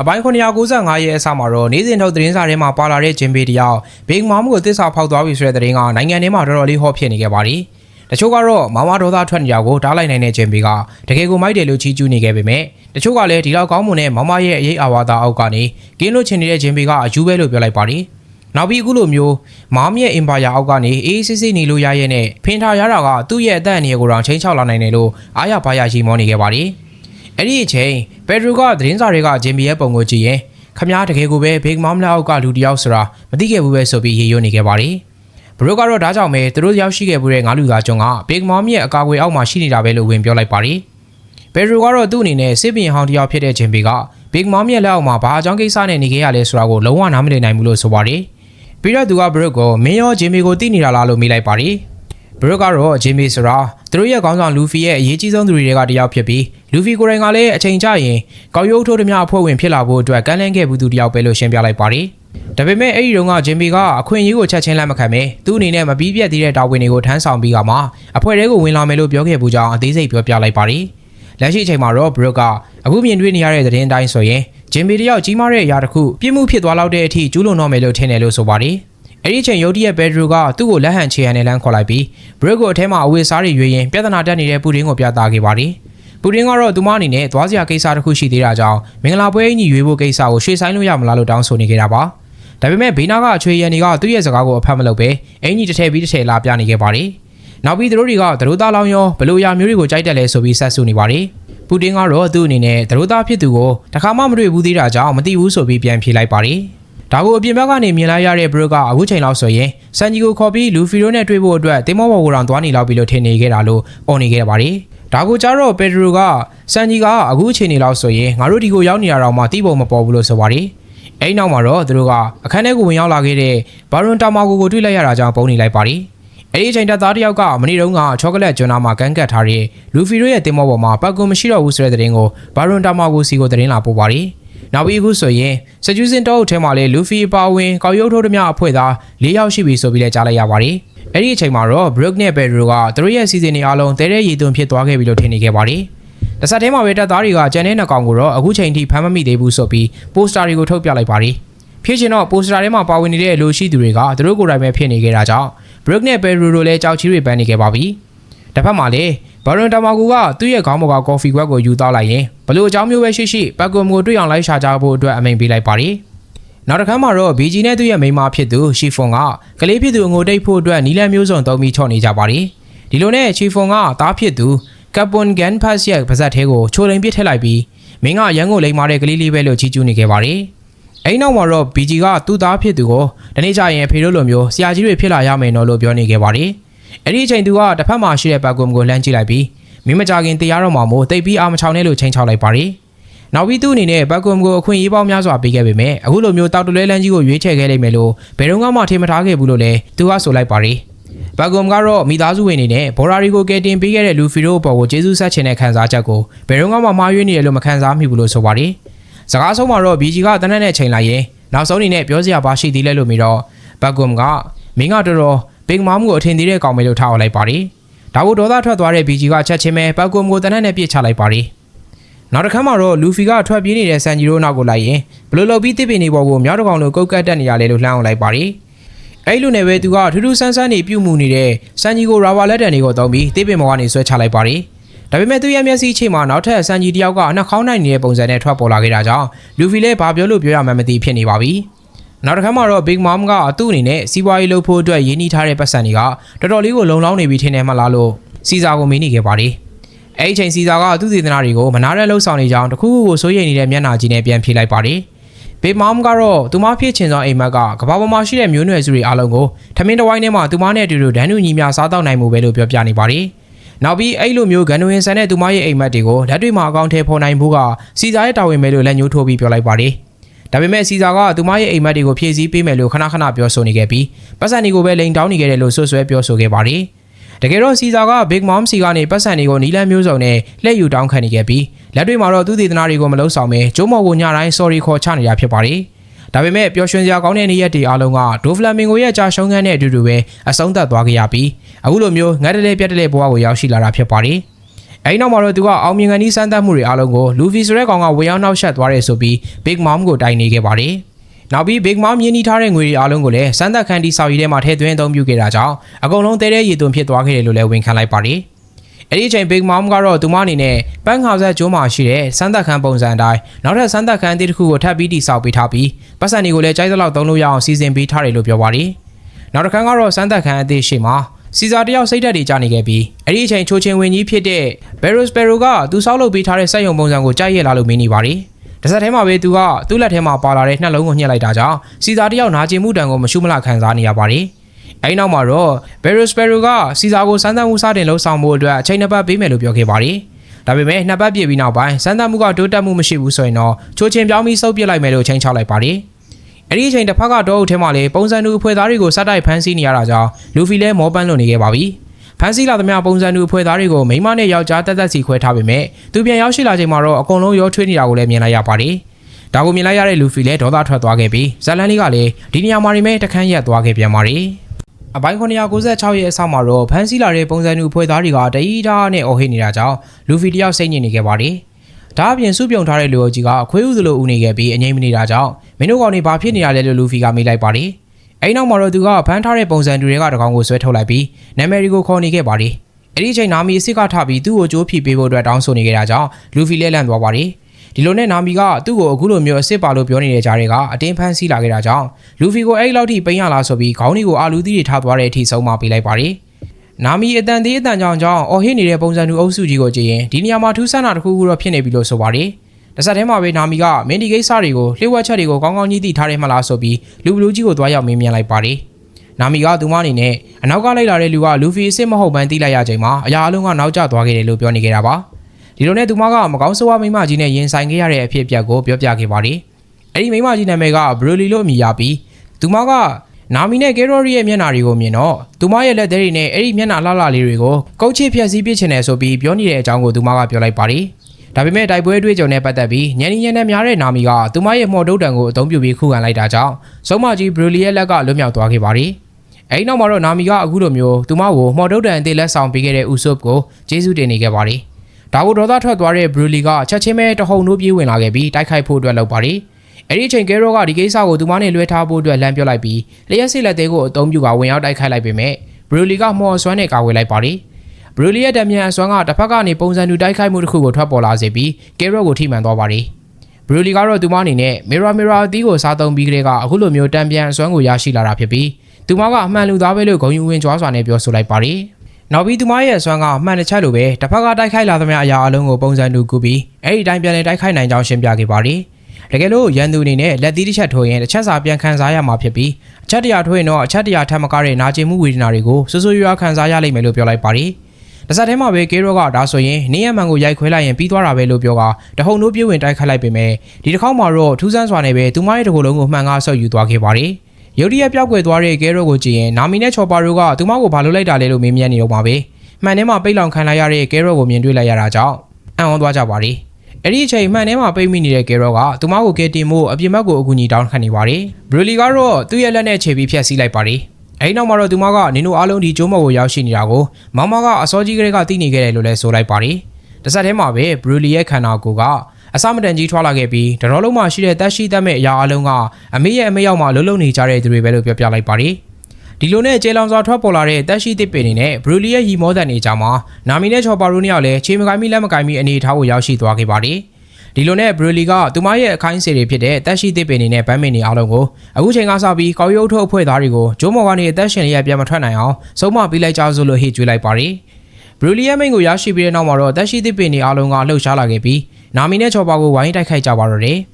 အပိုင်း995ရဲ့အစမှာတော့နေ့စဉ်ထုတ်သတင်းစာထဲမှာပါလာတဲ့ဂျင်ဘေတယောက်ဘေဂ်မာမကိုတစ္ဆာဖောက်သွားပြီဆိုတဲ့သတင်းကနိုင်ငံထဲမှာတော်တော်လေးဟောဖြစ်နေခဲ့ပါတယ်။တချို့ကတော့မမဒေါသထွက်နေတာကိုတားလိုက်နိုင်တဲ့ဂျင်ဘေကတကယ်ကိုမိုက်တယ်လို့ချီးကျူးနေခဲ့ပေမဲ့တချို့ကလည်းဒီလောက်ကောင်းမွန်တဲ့မမရဲ့အရေးအာဝါဒအောက်ကနေကင်းလွတ်ချင်နေတဲ့ဂျင်ဘေကအယူပဲလို့ပြောလိုက်ပါတယ်။နောက်ပြီးအခုလိုမျိုးမာမရဲ့အင်ပါယာအောက်ကနေအေးအေးဆေးဆေးနေလို့ရရဲ့နဲ့ဖင်ထားရတာကသူ့ရဲ့အသက်အန္တရာယ်ကိုတော့ချိန်ချောက်လာနိုင်တယ်လို့အားရပါးရရှိမောနေခဲ့ပါတယ်။ အဲ့ဒီအချိန်ပက်ဒရိုကသတင်းစာတွေကဂျင်မီရဲ့ပုံကိုကြည့်ရင်ခမားတကယ်ကိုပဲဘေဂ်မောင်လက်အောက်ကလူတစ်ယောက်ဆိုတာမသိခဲ့ဘူးပဲဆိုပြီးရေရွနေခဲ့ပါတယ်။ဘရိုကတော့ဒါကြောင့်ပဲသူတို့ရောက်ရှိခဲ့မှုတဲ့ငါးလူသားကျွန်းကဘေဂ်မောင်ရဲ့အကာအကွယ်အောက်မှာရှိနေတာပဲလို့ဝင်ပြောလိုက်ပါတယ်။ပက်ဒရိုကတော့သူ့အနေနဲ့စစ်ပင်ဟောင်းတစ်ယောက်ဖြစ်တဲ့ဂျင်မီကဘေဂ်မောင်ရဲ့လက်အောက်မှာဘာအကြောင်းကိစ္စနဲ့နေခဲ့ရလဲဆိုတာကိုလုံးဝနားမလည်နိုင်ဘူးလို့ဆိုပါတယ်။ပြီးတော့သူကဘရိုကိုမင်းရောဂျင်မီကိုသိနေတာလားလို့မေးလိုက်ပါတယ်။ ဘရုတ်ကတော့ဂျေမီဆိုတာသူတို့ရဲ့ခေါင်းဆောင်လူဖီရဲ့အရေးကြီးဆုံးသူတွေကတယောက်ဖြစ်ပြီးလူဖီကိုယ်တိုင်ကလည်းအချိန်ကျရင်ကောက်ရုပ်ထိုးသမျှအဖွဲ့ဝင်ဖြစ်လာဖို့အတွက်ကမ်းလှမ်းခဲ့ဘူးသူတယောက်ပဲလို့ရှင်းပြလိုက်ပါတယ်။ဒါပေမဲ့အဲ့ဒီတုန်းကဂျေမီကအခွင့်အရေးကိုချက်ချင်းလက်မခံပဲသူ့အနေနဲ့မပြီးပြတ်သေးတဲ့တာဝန်တွေကိုထမ်းဆောင်ပြီးကမှအဖွဲ့ထဲကိုဝင်လာမယ်လို့ပြောခဲ့ဘူးကြောင်းအသေးစိတ်ပြောပြလိုက်ပါတယ်။လက်ရှိအချိန်မှာတော့ဘရုတ်ကအခုမြင်တွေ့နေရတဲ့သတင်းအတိုင်းဆိုရင်ဂျင်မီတယောက်ကြီးမားတဲ့အရာတစ်ခုပြစ်မှုဖြစ်သွားလောက်တဲ့အထိကျူးလွန်တော့မယ်လို့ထင်တယ်လို့ဆိုပါတယ်။ အဲ့ဒီအချိန်ယုတ်တိရဲ့ဘက်ဒရူကသူ့ကိုလက်ဟန်ချေရန်နဲ့လမ်းခေါ်လိုက်ပြီးဘရက်ကိုအထဲမှာအဝေးစားတွေရွေးရင်ပြဿနာတက်နေတဲ့ပူတင်ကိုပြသခဲ့ပါတယ်။ပူတင်ကတော့သူမအနေနဲ့သွားစရာကိစ္စတစ်ခုရှိသေးတာကြောင့်မင်္ဂလာပွဲအညီရွေးဖို့ကိစ္စကိုရွှေ့ဆိုင်လို့ရမလားလို့တောင်းဆိုနေခဲ့တာပါ။ဒါပေမဲ့ဘေးနာကအချွေရန်တွေကသူ့ရဲ့စကားကိုအဖတ်မလုပ်ပဲအင်ကြီးတစ်ထည့်ပြီးတစ်ထည့်လာပြနေခဲ့ပါတယ်။နောက်ပြီးသူတို့တွေကသတို့သားလောင်းရောဘလို့ရာမျိုးတွေကိုကြိုက်တယ်လဲဆိုပြီးဆက်ဆူနေပါတယ်။ပူတင်ကတော့သူ့အနေနဲ့သတို့သားဖြစ်သူကိုတခါမှမတွေ့ဘူးသေးတာကြောင့်မသိဘူးဆိုပြီးပြန်ဖြေလိုက်ပါတယ်။ ဒါကိုအပြင်ဘက်ကနေမြင်လိုက်ရတဲ့ဘရုတ်ကအခုချိန်လောက်ဆိုရင်စန်ဂျီကိုခေါ်ပြီးလူဖီရိုနဲ့တွေ့ဖို့အတွက်တင်မောဘော်ကိုတောင်သွားနေလောက်ပြီလို့ထင်နေခဲ့တာလို့အော်နေခဲ့ပါတယ်။ဒါကိုကြတော့ပက်ဒရိုကစန်ဂျီကအခုချိန်နေလောက်ဆိုရင်ငါတို့ဒီကိုရောက်နေတာတော့မှတိပုံမပေါ်ဘူးလို့ဆိုပါတယ်။အဲဒီနောက်မှာတော့သူတို့ကအခန်းထဲကိုဝင်ရောက်လာခဲ့တဲ့ဘာရွန်တာမာကိုကိုတွေ့လိုက်ရတာကြောင့်ပုံနေလိုက်ပါတယ်။အဲဒီအချိန်တပ်သားတစ်ယောက်ကမနေ့တုန်းကချောကလက်ကျွန်းသားမှာကန်းကတ်ထားတဲ့လူဖီရိုရဲ့တင်မောပေါ်မှာပတ်ကွန်မရှိတော့ဘူးဆိုတဲ့သတင်းကိုဘာရွန်တာမာကိုစီကိုသတင်းလာပို့ပါတယ်။ နောက်ပြီးအခုဆိုရင်စကျူးစင်တောအုပ်ထဲမှာလည်းလူဖီအပါဝင်ကောက်ရုပ်ထိုးသမျှအဖွဲ့သား၄ယောက်ရှိပြီဆိုပြီးလည်းကြားလိုက်ရပါတယ်။အဲ့ဒီအချိန်မှာတော့ Brook နဲ့ Pedro ကသူတို့ရဲ့စီစဉ်နေအားလုံးတဲတဲ့ရည်သွန်းဖြစ်သွားခဲ့ပြီလို့ထင်နေခဲ့ပါတယ်။တစ်ဆက်တည်းမှာပဲတပ်သားတွေကကျန်တဲ့နှစ်ကောင်ကိုတော့အခုချိန်ထိဖမ်းမမိသေးဘူးဆိုပြီးပိုစတာတွေကိုထုတ်ပြလိုက်ပါတယ်။ဖြစ်ချင်တော့ပိုစတာထဲမှာပါဝင်နေတဲ့လူရှိသူတွေကသူတို့ကိုယ်တိုင်ပဲဖြစ်နေခဲ့တာကြောင့် Brook နဲ့ Pedro တို့လည်းကြောက်ချီတွေပန်းနေခဲ့ပါပြီ။တစ်ဖက်မှာလည်း ဘာရွန်တာမာကူကသူ့ရဲ့ခေါင်းပေါ်ကကော်ဖီခွက်ကိုယူသားလိုက်ရင်ဘလို့အကြောင်းမျိုးပဲရှိရှိပတ်ကွန်ကိုတွေ့အောင်လိုက်ရှာကြဖို့အတွက်အမိန်ပေးလိုက်ပါတယ်။နောက်တစ်ခါမှာတော့ BG နဲ့သူ့ရဲ့မိန်းမဖြစ်သူရှီဖွန်ကကလေးဖြစ်သူအငိုတိတ်ဖို့အတွက်နီလန်မျိုးစုံသုံးပြီးချော့နေကြပါတယ်။ဒီလိုနဲ့ရှီဖွန်ကသားဖြစ်သူကပ်ပွန်ဂန်ဖတ်ရဲ့ပါဇက်ထဲကိုချိုလိန်ပစ်ထည့်လိုက်ပြီးမင်းကရန်ကိုလိန်မာတဲ့ကလေးလေးပဲလို့ချီးကျူးနေခဲ့ပါတယ်။အဲဒီနောက်မှာတော့ BG ကသူ့သားဖြစ်သူကိုတနေ့ကျရင်အဖေတို့လိုမျိုးဆရာကြီးတွေဖြစ်လာရမယ်နော်လို့ပြောနေခဲ့ပါတယ်။ အဲ့ဒီအချိန်သူကတစ်ဖက်မှာရှိတဲ့ဘက်ကွန်ကိုလှမ်းကြည့်လိုက်ပြီးမင်းမကြခင်တရားတော်မှာမို့တိတ်ပြီးအာမချောင်းနဲ့လို့ချိန်ချောက်လိုက်ပါတယ်။နောက်ပြီးသူ့အနေနဲ့ဘက်ကွန်ကိုအခွင့်အရေးပေါင်းများစွာပေးခဲ့ပေမဲ့အခုလိုမျိုးတောက်တလဲလန်းကြီးကိုရွေးချယ်ခဲ့လိမ့်မယ်လို့ဘယ်တော့မှထင်မထားခဲ့ဘူးလို့လည်းသူကဆိုလိုက်ပါတယ်။ဘက်ကွန်ကတော့မိသားစုဝင်တွေနဲ့ဘော်ရာရီကိုကယ်တင်ပေးခဲ့တဲ့လူဖီတို့အပေါ်ကိုကျေးဇူးဆက်ချင်တဲ့ခံစားချက်ကိုဘယ်တော့မှမှားယွင်းနေတယ်လို့မခံစားမိဘူးလို့ဆိုပါတယ်။စကားဆုံးမှာတော့ BG ကတနက်နဲ့ချိန်လိုက်ရင်နောက်ဆုံးအနေနဲ့ပြောစရာပါရှိသေးလဲလို့မိတော့ဘက်ကွန်ကမင်းကတော်တော် ဘင်္ဂမာမှုကိုအထင်သေးတဲ့ကောင်ပဲလို့ထားအောင်လိုက်ပါတယ်။ဒါကိုဒေါသထွက်သွားတဲ့ BG ကချက်ချင်းပဲပတ်ကွမ်ကိုတနက်နဲ့ပြစ်ချလိုက်ပါတယ်။နောက်တစ်ခါမှတော့လူဖီကထွက်ပြေးနေတဲ့ဆန်ဂျီရိုနောက်ကိုလိုက်ရင်ဘလို့လုပ်ပြီးတစ်ပင်နေပေါ်ကိုမြောက်တစ်ကောင်လိုကုတ်ကတ်တက်နေရလေလို့လှမ်းအောင်လိုက်ပါတယ်။အဲ့လိုနဲ့ပဲသူကထူးထူးဆန်းဆန်းနေပြုတ်မှုနေတဲ့ဆန်ဂျီကိုရာဘာလက်တန်တွေကိုသုံးပြီးတစ်ပင်ပေါ်ကနေဆွဲချလိုက်ပါတယ်။ဒါပေမဲ့သူ့ရဲ့မျက်စိအချိန်မှာနောက်ထပ်ဆန်ဂျီတယောက်ကနှာခေါင်းနိုင်နေတဲ့ပုံစံနဲ့ထွက်ပေါ်လာခဲ့တာကြောင့်လူဖီလည်းဘာပြောလို့ပြောရမှန်းမသိဖြစ်နေပါပြီ။ နောက်တစ်ခါမှတော့ Big Mom ကသူ့အနေနဲ့စီးပွားရေးလုပ်ဖို့အတွက်ရင်းနှီးထားတဲ့ပတ်စံတွေကတော်တော်လေးကိုလုံလောက်နေပြီထင်တယ်မလားလို့စီဇာကိုမေးနေခဲ့ပါတယ်။အဲ့ဒီအချိန်စီဇာကသူ့သေသနာတွေကိုမနာတဲ့လှုပ်ဆောင်နေကြောင်းတခုခုကိုစိုးရိမ်နေတဲ့မျက်နှာကြီးနဲ့ပြန်ဖြေလိုက်ပါတယ်။ Big Mom ကတော့သူမဖြစ်ချင်သောအိမ်မက်ကကဘာပေါ်မှာရှိတဲ့မျိုးနွယ်စုတွေအားလုံးကိုထမင်းတစ်ဝိုင်းထဲမှာသူမနဲ့အတူတူဒန်းတူညီမျှစားတော့နိုင်မှုပဲလို့ပြောပြနေပါတယ်။နောက်ပြီးအဲ့လိုမျိုးဂန်နဝင်ဆန်တဲ့သူမရဲ့အိမ်မက်တွေကိုလက်တွေ့မှာအကောင့်ထဲပေါ်နိုင်ဖို့ကစီဇာရဲ့တာဝန်ပဲလို့လက်ညှိုးထိုးပြီးပြောလိုက်ပါတယ်။ ဒါပေမဲ့စီဇာကသူမရဲ့အိမ်မက်တွေကိုဖြည့်ဆည်းပေးမယ်လို့ခဏခဏပြောဆိုနေခဲ့ပြီးပတ်စံတွေကိုပဲလိန်တောင်းနေခဲ့တယ်လို့ဆွဆွဲပြောဆိုခဲ့ပါတယ်။တကယ်တော့စီဇာက Big Mom စီကနေပတ်စံတွေကိုနီလန်းမျိုးစုံနဲ့လှည့်ယူတောင်းခံနေခဲ့ပြီးလက်တွေ့မှာတော့သူ့ဒေသနာတွေကိုမလုံးဆောင်ပဲကျိုးမော်ကိုညတိုင်း sorry ခေါ်ချနေတာဖြစ်ပါတယ်။ဒါပေမဲ့ပျော်ရွှင်စရာကောင်းတဲ့နေ့ရက်တွေအားလုံးကဒိုဖလာမင်ဂိုရဲ့ကြာရှုံးခန်းတဲ့အတူတူပဲအဆုံးသတ်သွားခဲ့ရပြီးအခုလိုမျိုးငတ်တလဲပြတ်တလဲဘဝကိုရောက်ရှိလာတာဖြစ်ပါတယ်။ အဲဒီနောက်မှာတော့သူကအောင်မြင်ကန်ဒီစမ်းသပ်မှုတွေအားလုံးကိုလူဖီဆိုတဲ့ကောင်ကဝေရောက်နှောက်ရှက်သွားတယ်ဆိုပြီး Big Mom ကိုတိုင်နေခဲ့ပါတယ်။နောက်ပြီး Big Mom ရင်းနှီးထားတဲ့ငွေတွေအားလုံးကိုလည်းစမ်းသပ်ခန်းတီဆောက်ရည်ထဲမှာထည့်သွင်းအသုံးပြုခဲ့တာကြောင့်အကုန်လုံးတဲတဲရည်သွန်းဖြစ်သွားခဲ့တယ်လို့လည်းဝန်ခံလိုက်ပါတယ်။အဲ့ဒီအချိန် Big Mom ကတော့သူမအနေနဲ့ပန်းခါဆက်ကျိုးမှာရှိတဲ့စမ်းသပ်ခန်းပုံစံအတိုင်းနောက်ထပ်စမ်းသပ်ခန်းအသစ်တစ်ခုကိုထပ်ပြီးတည်ဆောက်ပေးထားပြီးပတ်စံတွေကိုလည်းကြိုက်သလောက်သုံးလို့ရအောင်စီစဉ်ပေးထားတယ်လို့ပြောပါတယ်။နောက်တစ်ခါကတော့စမ်းသပ်ခန်းအသစ်ရှိမှာ စီဇာတယောက်စိတ်ဓာတ်တွေကြာနေခဲ့ပြီးအဲ့ဒီအချိန်ချိုချင်းဝင်ကြီးဖြစ်တဲ့ Barrow Sparrow ကသူဆောက်လုပ်ပေးထားတဲ့စက်ရုံပုံစံကိုကြိုက်ရလာလို့မင်းနေပါတယ်။တစ်ဆက်တည်းမှာပဲသူကသူ့လက်ထဲမှာပါလာတဲ့နှလုံးကိုညှက်လိုက်တာကြောင့်စီဇာတယောက်နာကျင်မှုတံကိုမရှုမလခံစားနေရပါတယ်။အဲဒီနောက်မှာတော့ Barrow Sparrow ကစီဇာကိုစမ်းသပ်မှုစတင်လှုပ်ဆောင်ဖို့အတွက်အချိန်နှစ်ပတ်ပေးမယ်လို့ပြောခဲ့ပါတယ်။ဒါပေမဲ့နှစ်ပတ်ပြည့်ပြီးနောက်ပိုင်းစမ်းသပ်မှုကတိုးတက်မှုမရှိဘူးဆိုရင်တော့ချိုချင်းပြောင်းပြီးစုပ်ပစ်လိုက်မယ်လို့ချိန်ချလိုက်ပါတယ်။ အဲ့ဒီအချိန်တစ်ဖက်ကတော့အုပ်ထဲမှာလေပုံစံတူအဖွဲ့သားတွေကိုစက်တိုက်ဖမ်းဆီးနေရတာကြောင့်လူဖီလဲမောပန်းလွန်နေခဲ့ပါပြီ။ဖမ်းဆီးလာသမျှပုံစံတူအဖွဲ့သားတွေကိုမိန်းမနဲ့ယောက်ျားတက်တက်စီခွဲထားပေမဲ့သူပြန်ရောက်ရှိလာချိန်မှာတော့အကုန်လုံးရောထွေးနေတာကိုလည်းမြင်လိုက်ရပါတယ်။ဒါကိုမြင်လိုက်ရတဲ့လူဖီလဲဒေါသထွက်သွားခဲ့ပြီးဇလန်လေးကလည်းဒီနေရာမှာနေမဲ့တခန်းရက်သွားခဲ့ပြန်ပါတယ်။အပိုင်း996ရဲ့အဆောက်မှာတော့ဖမ်းဆီးလာတဲ့ပုံစံတူအဖွဲ့သားတွေကတတိထားနဲ့အော်ဟစ်နေတာကြောင့်လူဖီတယောက်စိတ်ညစ်နေခဲ့ပါတယ်။ ဒါအပြင်စုပြုံထားတဲ့လူအုပ်ကြီးကအခွေးဥသလိုဦးနေခဲ့ပြီးအငိမ့်မနေတာကြောင့်မင်းတို့ကောင်တွေဘာဖြစ်နေရလဲလို့လူဖီကမေးလိုက်ပါတယ်။အဲဒီနောက်မှာတော့သူကဖမ်းထားတဲ့ပုံစံတူတွေကတကောင်ကိုဆွဲထုတ်လိုက်ပြီးနာမည်တွေကိုခေါ်နေခဲ့ပါတယ်။အဲ့ဒီအချိန်နာမီအစ်စ်ကထပြီးသူ့ကိုကြိုးဖြီပေးဖို့အတွက်တောင်းဆိုနေကြတာကြောင့်လူဖီလဲလန့်သွားပါတယ်။ဒီလိုနဲ့နာမီကသူ့ကိုအခုလိုမျိုးအစ်စ်ပါလို့ပြောနေတဲ့ကြားတွေကအတင်းဖမ်းဆီးလာခဲ့တာကြောင့်လူဖီကိုအဲ့ဒီလောက်ထိပိန်ရလားဆိုပြီးခေါင်းတွေကိုအာလူသီးတွေထားသွားတဲ့အထိဆုံးမပေးလိုက်ပါတယ်။ နာမီအတန်သေးအတန်ကြောင်ကြောင်အော်ဟစ်နေတဲ့ပုံစံတူအုပ်စုကြီးကိုကြည့်ရင်ဒီနေရာမှာထူးဆန်းတာတစ်ခုခုတော့ဖြစ်နေပြီလို့ဆိုပါတယ်။တစ်ဆက်တည်းမှာပဲနာမီကမင်းဒီကိစ္စတွေကိုလှိဝက်ချက်တွေကိုကောင်းကောင်းကြီးသိထားတယ်မလားဆိုပြီးလူဘလူးကြီးကိုသွားရောက်မေးမြန်းလိုက်ပါတယ်။နာမီကသူမအနေနဲ့အနောက်ကလိုက်လာတဲ့လူကလူဖီအစ်စ်မဟုတ်ဘန်းသိလိုက်ရချိန်မှာအရာအလုံးကနောက်ကျသွားခဲ့တယ်လို့ပြောနေခဲ့တာပါ။ဒီလိုနဲ့သူမကမကောင်းဆိုးဝါးမိန်းမကြီးနဲ့ရင်ဆိုင်ခဲ့ရတဲ့အဖြစ်အပျက်ကိုပြောပြခဲ့ပါတယ်။အဲ့ဒီမိန်းမကြီးနာမည်ကဘရူလီလို့အမည်ရပြီးသူမက နာမီနဲ့ကယ်ရိုရီရဲ့မျက်နှာတွေကိုမြင်တော့သူမရဲ့လက်သေးတွေနဲ့အဲ့ဒီမျက်နှာလှလှလေးတွေကိုကုတ်ချစ်ဖြက်စီးပစ်ချင်တယ်ဆိုပြီးပြောနေတဲ့အကြောင်းကိုသူမကပြောလိုက်ပါတယ်။ဒါပေမဲ့တိုက်ပွဲအတွေ့အကြုံနဲ့ပတ်သက်ပြီးညံညံနဲ့များတဲ့နာမီကသူမရဲ့မော်တုတ်တံကိုအသုံးပြုပြီးခုခံလိုက်တာကြောင့်ဆုံးမကြီးဘရူလီရဲ့လက်ကလွတ်မြောက်သွားခဲ့ပါတယ်။အဲဒီနောက်မှာတော့နာမီကအခုလိုမျိုးသူမကိုမော်တုတ်တံအသေးလက်ဆောင်ပေးခဲ့တဲ့ဥဆုပ်ကိုကျေးဇူးတင်နေခဲ့ပါတယ်။ဒါကိုဒေါသထွက်သွားတဲ့ဘရူလီကချက်ချင်းပဲတဟုန်တို့ပြေးဝင်လာခဲ့ပြီးတိုက်ခိုက်ဖို့အတွက်လုပ်ပါတယ်။ အဲ့ဒီအချိန်ကဲရောကဒီကိစ္စကိုသူမနဲ့လွှဲထားဖို့အတွက်လမ်းပြောလိုက်ပြီးလျှက်စစ်လက်သေးကိုအသုံးပြုကဝင်ရောက်တိုက်ခိုက်လိုက်ပေမဲ့ဘရူလီကမော်ဆွမ်းနဲ့ကာဝေးလိုက်ပါတယ်။ဘရူလီရဲ့တံမြန်အစွမ်းကတစ်ဖက်ကနေပုံစံတူတိုက်ခိုက်မှုတစ်ခုကိုထွက်ပေါ်လာစေပြီးကဲရောကိုထိမှန်သွားပါတယ်။ဘရူလီကတော့သူမအနေနဲ့မီရာမီရာအသီးကိုစားသုံးပြီးကလေးကအခုလိုမျိုးတံပြန်အစွမ်းကိုရရှိလာတာဖြစ်ပြီးသူမကအမှန်လူသားပဲလို့ဂုဏ်ယူဝင်ကြွားစွာနဲ့ပြောဆိုလိုက်ပါတယ်။နောက်ပြီးသူမရဲ့အစွမ်းကအမှန်တခြားလိုပဲတစ်ဖက်ကတိုက်ခိုက်လာသမျှအရာအလုံးကိုပုံစံတူကူပြီးအဲ့ဒီတိုင်းပြန်လည်တိုက်ခိုက်နိုင်ကြောင်းရှင်းပြခဲ့ပါတယ်။ တကယ်လို့ရန်သူအနေနဲ့လက်သီးတစ်ချက်ထိုးရင်တစ်ချက်စာပြန်ခံစားရမှာဖြစ်ပြီးအချက်တရာထိုးရင်တော့အချက်တရာထပ်မကတဲ့နာကျင်မှုဝေဒနာတွေကိုဆွဆွရွားခံစားရလိမ့်မယ်လို့ပြောလိုက်ပါတယ်။တစ်ဆက်တည်းမှာပဲကေရောကဒါဆိုရင်နေရမန်ကိုရိုက်ခွဲလိုက်ရင်ပြီးသွားတာပဲလို့ပြောကတဟုန်တို့ပြေးဝင်တိုက်ခိုက်လိုက်ပေမဲ့ဒီတစ်ခေါက်မှာတော့ထူးဆန်းစွာနဲ့ပဲသူမရဲ့တကူလုံးကိုမှန်ကားဆော့ယူသွားခဲ့ပါတယ်။ရုတ်တရက်ပျောက်ကွယ်သွားတဲ့ကဲရောကိုကြည့်ရင်နာမီနဲ့ချော်ပါရိုကသူမကိုဘာလို့လိုက်တာလဲလို့မေးမြန်းနေတော့မှာပဲ။မှန်ထဲမှာပိတ်လောင်ခံလိုက်ရတဲ့ကဲရောကိုမြင်တွေ့လိုက်ရတာကြောင့်အံ့ဩသွားကြပါတယ်။ အဲ့ဒီအချိန်မှန်ထဲမှာပိတ်မိနေတဲ့ကဲရောကသူမကိုကဲတင်မို့အပြင်ဘက်ကိုအကူအညီတောင်းခံနေပါတယ်။ဘရူလီကတော့သူ့ရဲ့လက်နဲ့ခြေပြီးဖျက်ဆီးလိုက်ပါတယ်။အဲဒီနောက်မှာတော့သူမကနင်တို့အားလုံးဒီကျိုးမော်ကိုရောက်ရှိနေတာကိုမောင်မကအစောကြီးကလေးကသိနေခဲ့တယ်လို့လည်းဆိုလိုက်ပါတယ်။တစ်ဆက်တည်းမှာပဲဘရူလီရဲ့ခန္ဓာကိုယ်ကအစမတန်ကြီးထွားလာခဲ့ပြီးတတော်လုံးမှာရှိတဲ့တက်ရှိတတ်မဲ့အရာအလုံးကအမေရဲ့အမေရောက်မှလုံးလုံးနေကြတဲ့သူတွေပဲလို့ပြောပြလိုက်ပါတယ်။ ဒီလိုနဲ့ကျေလောင်စွာထွက်ပေါ်လာတဲ့တက်ရှိတစ်ပင်တွေနဲ့ဘရူလီရဲ့ရီမောဒန်တွေကြားမှာနာမီနဲ့ချော်ပါရိုနှစ်ယောက်လည်းခြေမကိုင်းမိလက်မကိုင်းမိအနေအထားကိုရောက်ရှိသွားခဲ့ပါတယ်။ဒီလိုနဲ့ဘရူလီကသူမရဲ့အခိုင်းအစေတွေဖြစ်တဲ့တက်ရှိတစ်ပင်တွေနဲ့ဗမ်းမင်တွေအားလုံးကိုအခုချိန်ကစပြီးကောက်ရုပ်ထုတ်အဖွဲ့သားတွေကိုဂျိုးမော်ကနေအသက်ရှင်လျက်ပြန်မထွက်နိုင်အောင်ဆုံးမပေးလိုက်ကြစို့လို့ဟစ်ကြွေးလိုက်ပါတယ်။ဘရူလီရဲ့မိန်ကိုရရှိပြီးတဲ့နောက်မှာတော့တက်ရှိတစ်ပင်တွေအားလုံးကလှုပ်ရှားလာခဲ့ပြီးနာမီနဲ့ချော်ပါကိုဝိုင်းတိုက်ခိုက်ကြပါတော့တယ်။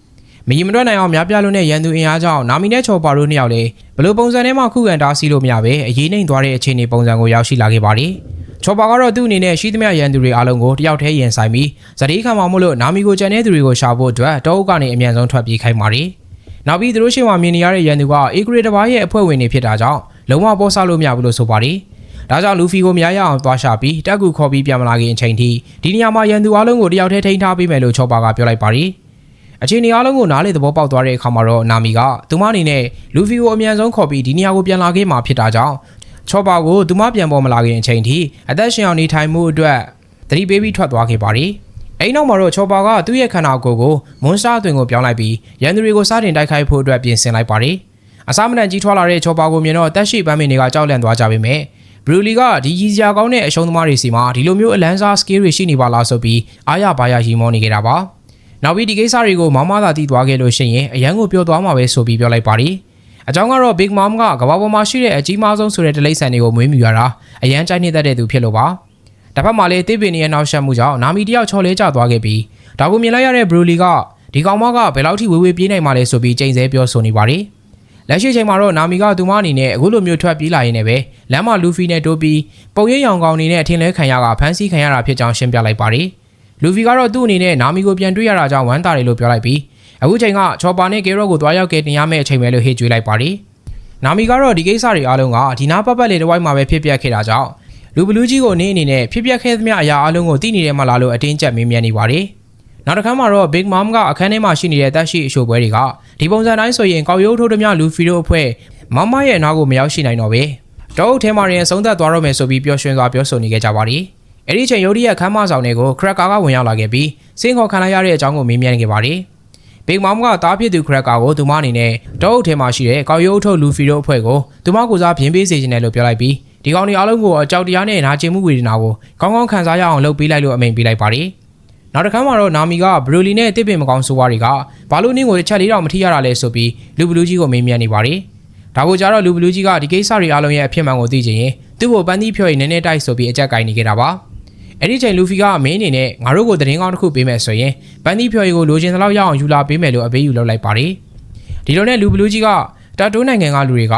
မကြီးမတွက်နိုင်အောင်များပြားလို့နဲ့ရန်သူအင်အားကြောင့်နာမီနဲ့ချော်ပါတို့နှစ်ယောက်လည်းဘလို့ပုံစံနဲ့မှခုခံတားဆီးလို့မရပဲအရေးနှိမ်သွားတဲ့အခြေအနေပုံစံကိုရောက်ရှိလာခဲ့ပါတယ်။ချော်ပါကတော့သူ့အနေနဲ့ရှိသမျှရန်သူတွေအားလုံးကိုတယောက်တည်းရင်ဆိုင်ပြီးဇတိခံမှာမို့လို့နာမီကိုကြံတဲ့သူတွေကိုရှာဖို့အတွက်တောအုပ်ကနေအမြန်ဆုံးထွက်ပြေးခိုင်းပါတယ်။နောက်ပြီးသူတို့ရှိမှမြင်နေရတဲ့ရန်သူကအေဂရီတဘာရဲ့အဖွဲ့ဝင်တွေဖြစ်တာကြောင့်လုံးဝပေါ်ဆလို့မရဘူးလို့ဆိုပါတယ်။ဒါကြောင့်လူဖီကိုမရရအောင်သွားရှာပြီးတက်ကူခေါ်ပြီးပြန်မလာခင်အချိန်ထိဒီနေရာမှာရန်သူအလုံးကိုတယောက်တည်းထိန်းထားပေးမယ်လို့ချော်ပါကပြောလိုက်ပါတယ်။ အခြေအနေအလုံးကိုနားလေသဘောပေါက်သွားတဲ့အခါမှာတော့နာမီကသူမအနေနဲ့လူဖီကိုအမြန်ဆုံးခေါ်ပြီးဒီနေရာကိုပြန်လာခဲ့မှာဖြစ်တာကြောင့်ချော်ပါကိုသူမပြန်ပေါ်မလာခင်အချိန်ထိအသက်ရှင်အောင်နေထိုင်မှုအတွက်သတိပေးပြီးထွက်သွားခဲ့ပါတယ်။အဲဒီနောက်မှာတော့ချော်ပါကသူ့ရဲ့ခန္ဓာကိုယ်ကိုမွန်စတာအတွင်ကိုပြောင်းလိုက်ပြီးရန်သူတွေကိုစတင်တိုက်ခိုက်ဖို့အတွက်ပြင်ဆင်လိုက်ပါတယ်။အစားမတန်ကြီးထွားလာတဲ့ချော်ပါကိုမြင်တော့တက်ရှိပန်းမင်တွေကကြောက်လန့်သွားကြပေမဲ့ဘရူလီကဒီကြီးစရာကောင်းတဲ့အရှုံးသမားတွေစီမှာဒီလိုမျိုးအလန်းစား skill တွေရှိနေပါလားဆိုပြီးအားရပါရရီမောနေကြတာပါ။ နောက်ပြီးဒီကိစ္စတွေကိုမောင်မသာတီးသွားခဲ့လို့ရှိရင်အရန်ကိုပြောသွားမှာပဲဆိုပြီးပြောလိုက်ပါတယ်။အကြောင်းကတော့ Big Mom ကကမ္ဘာပေါ်မှာရှိတဲ့အကြီးမားဆုံးဆိုတဲ့တိရစ္ဆာန်တွေကိုမွေးမြူရတာအရန်ကြိုက်နေတတ်တဲ့သူဖြစ်လို့ပါ။တစ်ဖက်မှာလည်းတိပင်ရဲ့နောက်ဆက်မှုကြောင့်နာမီတယောက်ချော်လဲကျသွားခဲ့ပြီးဒါကိုမြင်လိုက်ရတဲ့ Broly ကဒီကောင်မကဘယ်လောက်ထိဝေဝေပြေးနိုင်မှလဲဆိုပြီးချိန်ဆပြောဆိုနေပါတယ်။လက်ရှိချိန်မှာတော့နာမီကသူမအနေနဲ့အခုလိုမျိုးထွက်ပြေးလာရင်းနဲ့ပဲလမ်းမှာလူဖီနဲ့တိုးပြီးပုံရိပ်ရောင်ကောင်နေနဲ့အထင်လဲခံရကဖမ်းဆီးခံရတာဖြစ်ကြောင်းရှင်းပြလိုက်ပါတယ်။ လူဖီကတော့သူ့အနေနဲ့နာမီကိုပြန်တွေ့ရတာကြောင့်ဝမ်းသာတယ်လို့ပြောလိုက်ပြီးအခုချိန်ကချော်ပါနဲ့ဂေရော့ကိုတွားရောက်ကဲတင်ရမယ့်အချိန်ပဲလို့ဟေ့ကြွေးလိုက်ပါတယ်။နာမီကတော့ဒီကိစ္စတွေအားလုံးကဒီနာပတ်ပတ်လေးတစ်ဝိုက်မှာပဲဖြစ်ပျက်ခဲ့တာကြောင့်လူဘလူးကြီးကိုနေအနေနဲ့ဖြစ်ပျက်ခဲ့သမျှအရာအလုံးကိုသိနေတယ်မလားလို့အတင်းကျပ်မေးမြန်းနေပါတယ်။နောက်တစ်ခါမှာတော့ Big Mom ကအခန်းထဲမှာရှိနေတဲ့တက်ရှိအရှို့ပွဲတွေကဒီပုံစံတိုင်းဆိုရင်ကောက်ရိုးထိုးသမျှလူဖီတို့အဖွဲ့မမရဲ့အနားကိုမရောက်ရှိနိုင်တော့ပဲ။တောအုပ်ထဲမှာရင်ဆုံးသက်သွားတော့မယ်ဆိုပြီးပျော်ရွှင်စွာပြောဆိုနေကြကြပါတယ်။ အဲ့ဒီအချိန်ယိုဒီရဲ့ခမ်းမဆောင်တွေကိုခရက်ကာကဝင်ရောက်လာခဲ့ပြီးစင်းခေါ်ခံလိုက်ရတဲ့အကြောင်းကိုမေးမြန်းခဲ့ပါတယ်။ Big Mom ကတားဖြစ်သူခရက်ကာကိုသူမအနေနဲ့တောအုပ်ထဲမှာရှိတဲ့ကောက်ရိုးထုတ်လူဖီတို့အဖွဲ့ကိုသူမကိုစားပြင်ပေးစေချင်တယ်လို့ပြောလိုက်ပြီးဒီကောင်တွေအားလုံးကိုအကြောက်တရားနဲ့နာကျင်မှုဝေဒနာကိုကောင်းကောင်းခံစားရအောင်လုပ်ပေးလိုက်လို့အမိန်ပေးလိုက်ပါတယ်။နောက်တစ်ခါမှတော့နာမီကဘရူလီနဲ့တစ်ပင်မကောင်းဆိုးဝါးတွေကဘာလို့နင်းကိုတစ်ချက်လေးတော့မထိရတာလဲဆိုပြီးလူဘလူးကြီးကိုမေးမြန်းနေပါတယ်။ဒါကိုကြတော့လူဘလူးကြီးကဒီကိစ္စတွေအားလုံးရဲ့အဖြစ်မှန်ကိုသိချင်ရင်သူ့ကိုပန်းသီးဖြော်ရင်နည်းနည်းတိုက်ဆိုပြီးအကြက်ကင်နေခဲ့တာပါ။ အဲ့ဒီချိန်လူဖီကမင်းအနေနဲ့ငါတို့ကိုသတင်းကောင်းတစ်ခုပေးမယ်ဆိုရင်ပန်းသီးဖြော်ရီကိုလိုချင်သလောက်ရအောင်ယူလာပေးမယ်လို့အပေးယူလုပ်လိုက်ပါတယ်။ဒီလိုနဲ့လူဘလူးကြီးကတာတိုးနိုင်ငံကလူတွေက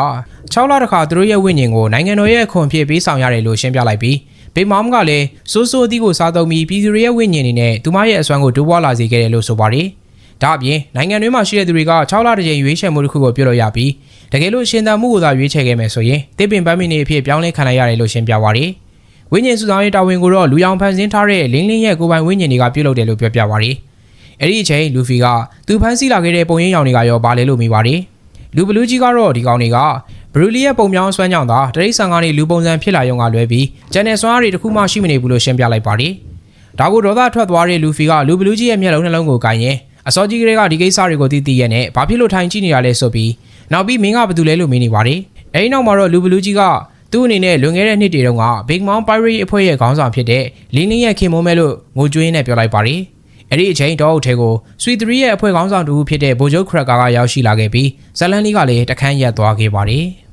6လတခါသူတို့ရဲ့ဝိညာဉ်ကိုနိုင်ငံတော်ရဲ့အခွန်ဖြစ်ပေးဆောင်ရတယ်လို့ရှင်းပြလိုက်ပြီးဘေမောင်ကလည်းစိုးစိုးအသီးကိုစားသုံးပြီးပြည်သူတွေရဲ့ဝိညာဉ်တွေနဲ့သူမရဲ့အစွမ်းကိုတိုးပွားလာစေခဲ့တယ်လို့ဆိုပါတယ်။ဒါအပြင်နိုင်ငံတွင်းမှာရှိတဲ့သူတွေက6လတစ်ကြိမ်ရွေးချယ်မှုတစ်ခုကိုပြုလုပ်ရပြီးတကယ်လို့ရှင်သန်မှုကိုသာရွေးချယ်ခဲ့မယ်ဆိုရင်တစ်ပင်ပန်းမင်းတွေအဖြစ်ပြောင်းလဲခံလိုက်ရတယ်လို့ရှင်းပြပါတယ်။ ဝိညာဉ်စုဆောင်ရေးတာဝန်ကိုတော့လူရောင်ဖန်ဆင်းထားတဲ့လင်းလင်းရဲ့ကိုယ်ပိုင်ဝိညာဉ်တွေကပြုလုပ်တယ်လို့ပြောပြပါတယ်။အဲ့ဒီအချိန်လူဖီကသူဖန်ဆီးလာခဲ့တဲ့ပုံရင်းရောင်တွေကရောပါလဲလို့မိပါတယ်။လူဘလူးကြီးကတော့ဒီကောင်တွေကဘရူလီရဲ့ပုံပြောင်းဆွမ်းကြောင်းသာတရိတ်ဆန်ကနေလူပုံစံဖြစ်လာရုံကလွဲပြီးကျန်တဲ့စွမ်းအားတွေတစ်ခုမှရှိမနေဘူးလို့ရှင်းပြလိုက်ပါတယ်။ဒါကိုဒေါသထွက်သွားတဲ့လူဖီကလူဘလူးကြီးရဲ့မျက်လုံးနှလုံးကိုကိုင်ရင်အစောကြီးကလေးကဒီကိစ္စတွေကိုသိသိရဲ့နဲ့ဘာဖြစ်လို့ထိုင်ကြည့်နေရလဲဆိုပြီးနောက်ပြီးမင်းကဘာတူလဲလို့မေးနေပါတယ်။အဲဒီနောက်မှာတော့လူဘလူးကြီးက သူ့အနေနဲ့လွန်ခဲ့တဲ့နှစ်တွေတုန်းက Big Mom Pirate အဖွဲ့ရဲ့ခေါင်းဆောင်ဖြစ်တဲ့လင်းလင်းရဲ့ခင်မုံမဲလို့ငိုကြွေးနဲ့ပြောလိုက်ပါတယ်။အဲ့ဒီအချိန်တော့အုပ်ထဲကို Sweet 3ရဲ့အဖွဲ့ခေါင်းဆောင်တူဖြစ်တဲ့ဘိုဂျိုခရက်ကာကရောက်ရှိလာခဲ့ပြီးဇလန်လီကလည်းတခန်းရက်သွားခဲ့ပါတယ်။